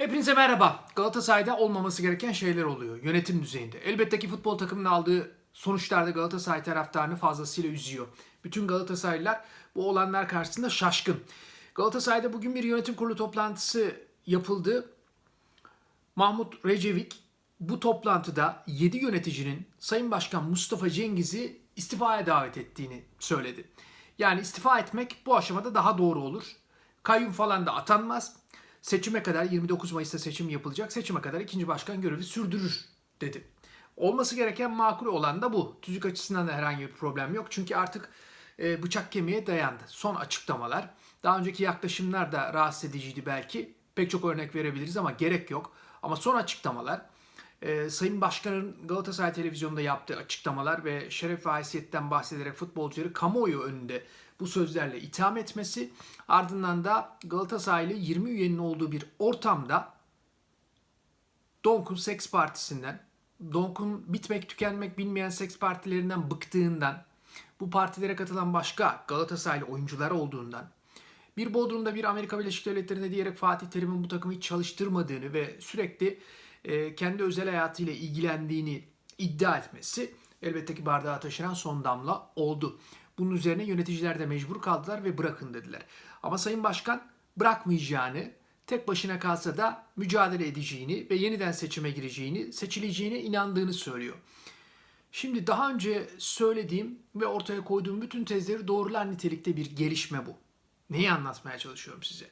Hepinize merhaba. Galatasaray'da olmaması gereken şeyler oluyor yönetim düzeyinde. Elbette ki futbol takımının aldığı sonuçlarda Galatasaray taraftarını fazlasıyla üzüyor. Bütün Galatasaraylılar bu olanlar karşısında şaşkın. Galatasaray'da bugün bir yönetim kurulu toplantısı yapıldı. Mahmut Recevik bu toplantıda 7 yöneticinin Sayın Başkan Mustafa Cengiz'i istifaya davet ettiğini söyledi. Yani istifa etmek bu aşamada daha doğru olur. Kayyum falan da atanmaz. Seçime kadar 29 Mayıs'ta seçim yapılacak. Seçime kadar ikinci başkan görevi sürdürür dedi. Olması gereken makul olan da bu. Tüzük açısından da herhangi bir problem yok. Çünkü artık e, bıçak kemiğe dayandı. Son açıklamalar. Daha önceki yaklaşımlar da rahatsız ediciydi belki. Pek çok örnek verebiliriz ama gerek yok. Ama son açıklamalar e, Sayın Başkan'ın Galatasaray Televizyonu'nda yaptığı açıklamalar ve şeref ve haysiyetten bahsederek futbolcuları kamuoyu önünde bu sözlerle itham etmesi ardından da Galatasaraylı 20 üyenin olduğu bir ortamda Donk'un seks partisinden, Donk'un bitmek tükenmek bilmeyen seks partilerinden bıktığından, bu partilere katılan başka Galatasaraylı oyuncular olduğundan, bir Bodrum'da bir Amerika Birleşik Devletleri'nde diyerek Fatih Terim'in bu takımı hiç çalıştırmadığını ve sürekli e, kendi özel hayatıyla ilgilendiğini iddia etmesi elbette ki bardağa taşıran son damla oldu. Bunun üzerine yöneticiler de mecbur kaldılar ve bırakın dediler. Ama Sayın Başkan bırakmayacağını, tek başına kalsa da mücadele edeceğini ve yeniden seçime gireceğini, seçileceğine inandığını söylüyor. Şimdi daha önce söylediğim ve ortaya koyduğum bütün tezleri doğrular nitelikte bir gelişme bu. Neyi anlatmaya çalışıyorum size?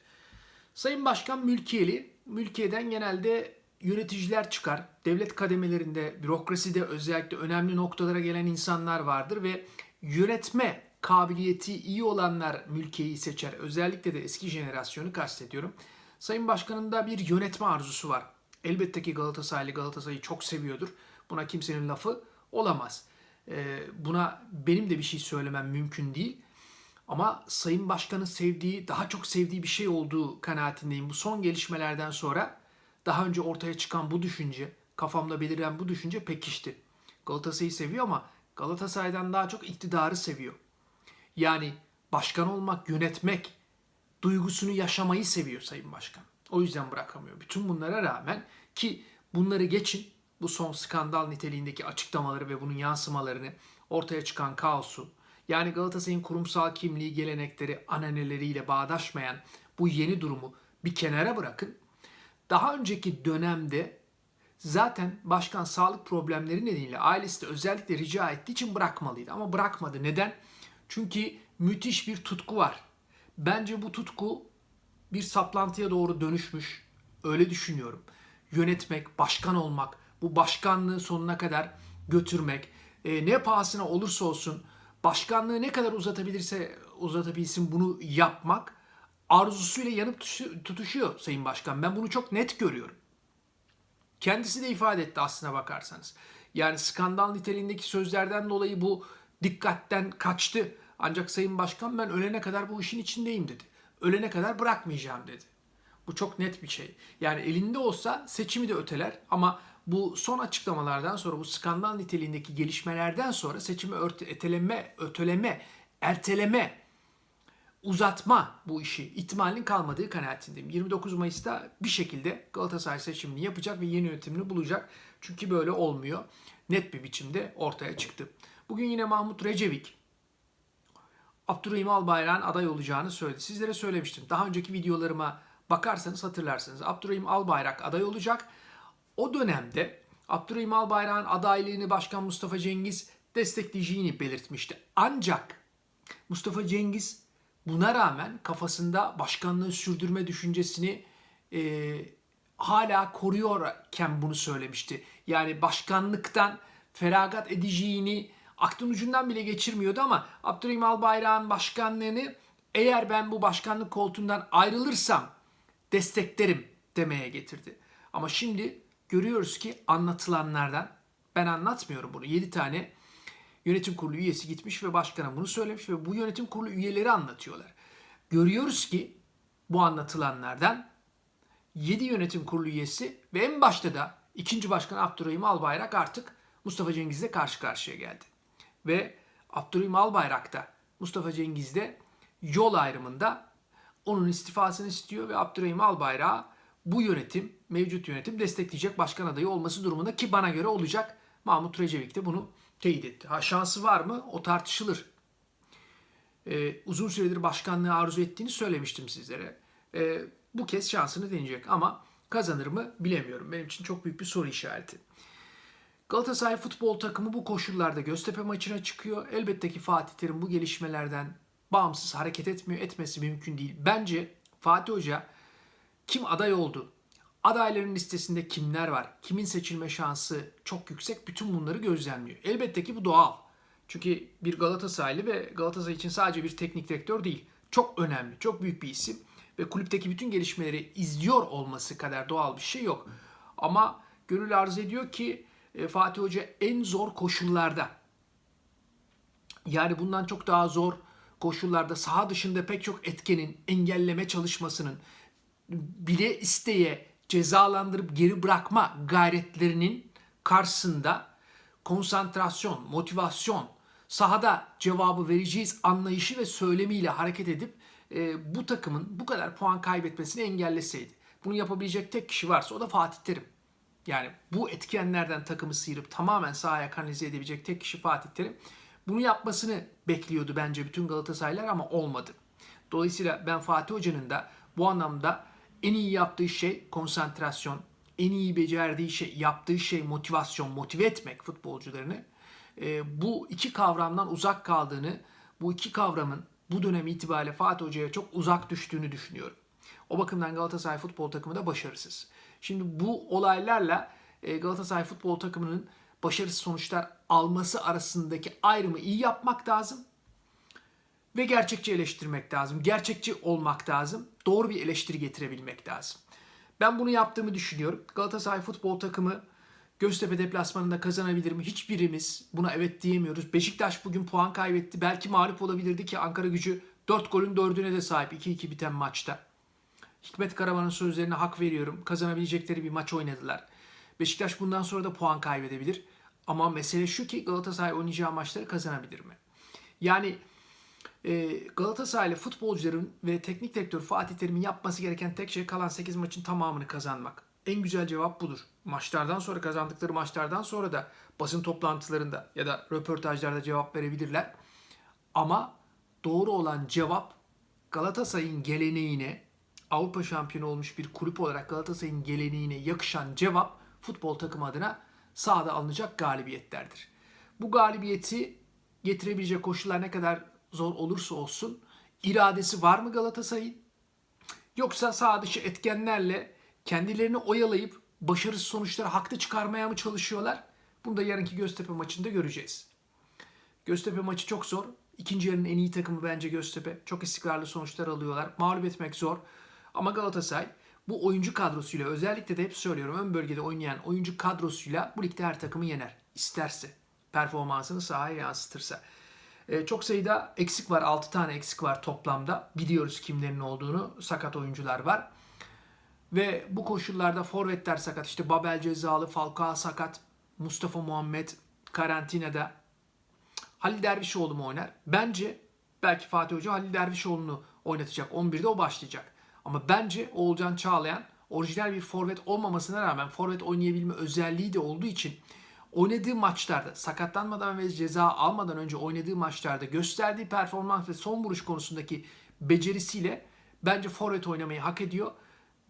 Sayın Başkan mülkiyeli, mülkiyeden genelde yöneticiler çıkar. Devlet kademelerinde, bürokraside özellikle önemli noktalara gelen insanlar vardır ve yönetme kabiliyeti iyi olanlar mülkiyeyi seçer. Özellikle de eski jenerasyonu kastediyorum. Sayın Başkan'ın da bir yönetme arzusu var. Elbette ki Galatasaraylı Galatasaray'ı çok seviyordur. Buna kimsenin lafı olamaz. Ee, buna benim de bir şey söylemem mümkün değil. Ama Sayın Başkan'ın sevdiği, daha çok sevdiği bir şey olduğu kanaatindeyim. Bu son gelişmelerden sonra daha önce ortaya çıkan bu düşünce, kafamda beliren bu düşünce pekişti. Galatasaray'ı seviyor ama Galatasaray'dan daha çok iktidarı seviyor. Yani başkan olmak, yönetmek duygusunu yaşamayı seviyor Sayın Başkan. O yüzden bırakamıyor. Bütün bunlara rağmen ki bunları geçin bu son skandal niteliğindeki açıklamaları ve bunun yansımalarını ortaya çıkan kaosu yani Galatasaray'ın kurumsal kimliği, gelenekleri, ananeleriyle bağdaşmayan bu yeni durumu bir kenara bırakın. Daha önceki dönemde zaten başkan sağlık problemleri nedeniyle ailesi de özellikle rica ettiği için bırakmalıydı. Ama bırakmadı. Neden? Çünkü müthiş bir tutku var. Bence bu tutku bir saplantıya doğru dönüşmüş. Öyle düşünüyorum. Yönetmek, başkan olmak, bu başkanlığı sonuna kadar götürmek, e, ne pahasına olursa olsun başkanlığı ne kadar uzatabilirse uzatabilsin bunu yapmak arzusuyla yanıp tutuşuyor Sayın Başkan. Ben bunu çok net görüyorum. Kendisi de ifade etti aslına bakarsanız. Yani skandal niteliğindeki sözlerden dolayı bu dikkatten kaçtı. Ancak Sayın Başkan ben ölene kadar bu işin içindeyim dedi. Ölene kadar bırakmayacağım dedi. Bu çok net bir şey. Yani elinde olsa seçimi de öteler ama bu son açıklamalardan sonra bu skandal niteliğindeki gelişmelerden sonra seçimi örte, eteleme, öteleme, erteleme, uzatma bu işi ihtimalinin kalmadığı kanaatindeyim. 29 Mayıs'ta bir şekilde Galatasaray seçimini yapacak ve yeni yönetimini bulacak. Çünkü böyle olmuyor. Net bir biçimde ortaya çıktı. Bugün yine Mahmut Recevik Abdurrahim Albayrak'ın aday olacağını söyledi. Sizlere söylemiştim. Daha önceki videolarıma bakarsanız hatırlarsınız. Abdurrahim Albayrak aday olacak. O dönemde Abdurrahim Albayrak'ın adaylığını Başkan Mustafa Cengiz destekleyeceğini belirtmişti. Ancak Mustafa Cengiz buna rağmen kafasında başkanlığı sürdürme düşüncesini e, hala koruyorken bunu söylemişti. Yani başkanlıktan feragat edeceğini aklın ucundan bile geçirmiyordu ama Abdurrahim Albayrak'ın başkanlığını eğer ben bu başkanlık koltuğundan ayrılırsam desteklerim demeye getirdi. Ama şimdi görüyoruz ki anlatılanlardan ben anlatmıyorum bunu. 7 tane yönetim kurulu üyesi gitmiş ve başkana bunu söylemiş ve bu yönetim kurulu üyeleri anlatıyorlar. Görüyoruz ki bu anlatılanlardan 7 yönetim kurulu üyesi ve en başta da ikinci başkan Abdurrahim Albayrak artık Mustafa Cengiz'le karşı karşıya geldi. Ve Abdurrahim Albayrak da Mustafa Cengiz'de yol ayrımında onun istifasını istiyor ve Abdurrahim Albayrak'a bu yönetim, mevcut yönetim destekleyecek başkan adayı olması durumunda ki bana göre olacak. Mahmut Recevik de bunu teyit etti. Ha şansı var mı? O tartışılır. Ee, uzun süredir başkanlığı arzu ettiğini söylemiştim sizlere. Ee, bu kez şansını deneyecek ama kazanır mı bilemiyorum. Benim için çok büyük bir soru işareti. Galatasaray futbol takımı bu koşullarda Göztepe maçına çıkıyor. Elbette ki Fatih Terim bu gelişmelerden bağımsız hareket etmiyor. Etmesi mümkün değil. Bence Fatih Hoca kim aday oldu? Adayların listesinde kimler var? Kimin seçilme şansı çok yüksek? Bütün bunları gözlemliyor. Elbette ki bu doğal. Çünkü bir Galatasaraylı ve Galatasaray için sadece bir teknik direktör değil. Çok önemli, çok büyük bir isim ve kulüpteki bütün gelişmeleri izliyor olması kadar doğal bir şey yok. Ama gönül arz ediyor ki e, Fatih Hoca en zor koşullarda yani bundan çok daha zor koşullarda saha dışında pek çok etkenin engelleme çalışmasının bile isteye cezalandırıp geri bırakma gayretlerinin karşısında konsantrasyon, motivasyon, sahada cevabı vereceğiz anlayışı ve söylemiyle hareket edip e, bu takımın bu kadar puan kaybetmesini engelleseydi. Bunu yapabilecek tek kişi varsa o da Fatih Terim. Yani bu etkenlerden takımı sıyırıp tamamen sahaya kanalize edebilecek tek kişi Fatih Terim. Bunu yapmasını bekliyordu bence bütün Galatasaraylılar ama olmadı. Dolayısıyla ben Fatih Hoca'nın da bu anlamda en iyi yaptığı şey konsantrasyon, en iyi becerdiği şey, yaptığı şey motivasyon, motive etmek futbolcularını. E, bu iki kavramdan uzak kaldığını, bu iki kavramın bu dönem itibariyle Fatih Hoca'ya çok uzak düştüğünü düşünüyorum. O bakımdan Galatasaray futbol takımı da başarısız. Şimdi bu olaylarla e, Galatasaray futbol takımının başarısız sonuçlar alması arasındaki ayrımı iyi yapmak lazım. Ve gerçekçi eleştirmek lazım. Gerçekçi olmak lazım. Doğru bir eleştiri getirebilmek lazım. Ben bunu yaptığımı düşünüyorum. Galatasaray futbol takımı Göztepe deplasmanında kazanabilir mi? Hiçbirimiz buna evet diyemiyoruz. Beşiktaş bugün puan kaybetti. Belki mağlup olabilirdi ki Ankara gücü 4 golün 4'üne de sahip 2-2 biten maçta. Hikmet Karaman'ın sözlerine hak veriyorum. Kazanabilecekleri bir maç oynadılar. Beşiktaş bundan sonra da puan kaybedebilir. Ama mesele şu ki Galatasaray oynayacağı maçları kazanabilir mi? Yani Galatasaraylı futbolcuların ve teknik direktör Fatih Terim'in yapması gereken tek şey kalan 8 maçın tamamını kazanmak. En güzel cevap budur. Maçlardan sonra kazandıkları maçlardan sonra da basın toplantılarında ya da röportajlarda cevap verebilirler. Ama doğru olan cevap Galatasaray'ın geleneğine Avrupa şampiyonu olmuş bir kulüp olarak Galatasaray'ın geleneğine yakışan cevap futbol takımı adına sahada alınacak galibiyetlerdir. Bu galibiyeti getirebilecek koşullar ne kadar zor olursa olsun iradesi var mı Galatasaray'ın? Yoksa sağ dışı etkenlerle kendilerini oyalayıp başarısız sonuçları haklı çıkarmaya mı çalışıyorlar? Bunu da yarınki Göztepe maçında göreceğiz. Göztepe maçı çok zor. İkinci yarının en iyi takımı bence Göztepe. Çok istikrarlı sonuçlar alıyorlar. Mağlup etmek zor. Ama Galatasaray bu oyuncu kadrosuyla özellikle de hep söylüyorum ön bölgede oynayan oyuncu kadrosuyla bu ligde her takımı yener. İsterse. Performansını sahaya yansıtırsa. Ee, çok sayıda eksik var. 6 tane eksik var toplamda. Biliyoruz kimlerin olduğunu. Sakat oyuncular var. Ve bu koşullarda forvetler sakat. İşte Babel cezalı, Falcao sakat, Mustafa Muhammed karantinada. Halil Dervişoğlu mu oynar? Bence belki Fatih Hoca Halil Dervişoğlu'nu oynatacak. 11'de o başlayacak. Ama bence Oğulcan Çağlayan orijinal bir forvet olmamasına rağmen forvet oynayabilme özelliği de olduğu için oynadığı maçlarda sakatlanmadan ve ceza almadan önce oynadığı maçlarda gösterdiği performans ve son vuruş konusundaki becerisiyle bence forvet oynamayı hak ediyor.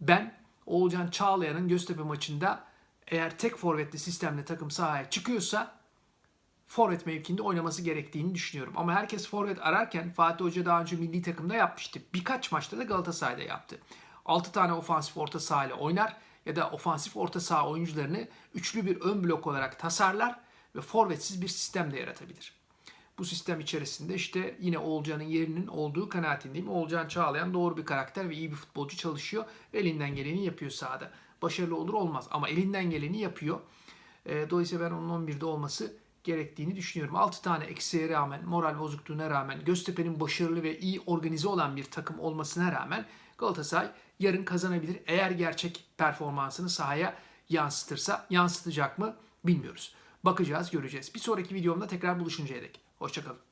Ben Oğulcan Çağlayan'ın Göztepe maçında eğer tek forvetli sistemle takım sahaya çıkıyorsa forvet mevkinde oynaması gerektiğini düşünüyorum. Ama herkes forvet ararken Fatih Hoca daha önce milli takımda yapmıştı. Birkaç maçta da Galatasaray'da yaptı. 6 tane ofansif orta saha ile oynar ya da ofansif orta saha oyuncularını üçlü bir ön blok olarak tasarlar ve forvetsiz bir sistem de yaratabilir. Bu sistem içerisinde işte yine Oğulcan'ın yerinin olduğu kanaatindeyim. Oğulcan Çağlayan doğru bir karakter ve iyi bir futbolcu çalışıyor. Elinden geleni yapıyor sahada. Başarılı olur olmaz ama elinden geleni yapıyor. E, dolayısıyla ben onun 11'de olması gerektiğini düşünüyorum. 6 tane eksiğe rağmen, moral bozukluğuna rağmen, Göztepe'nin başarılı ve iyi organize olan bir takım olmasına rağmen Galatasaray yarın kazanabilir. Eğer gerçek performansını sahaya yansıtırsa yansıtacak mı bilmiyoruz. Bakacağız, göreceğiz. Bir sonraki videomda tekrar buluşuncaya dek. Hoşçakalın.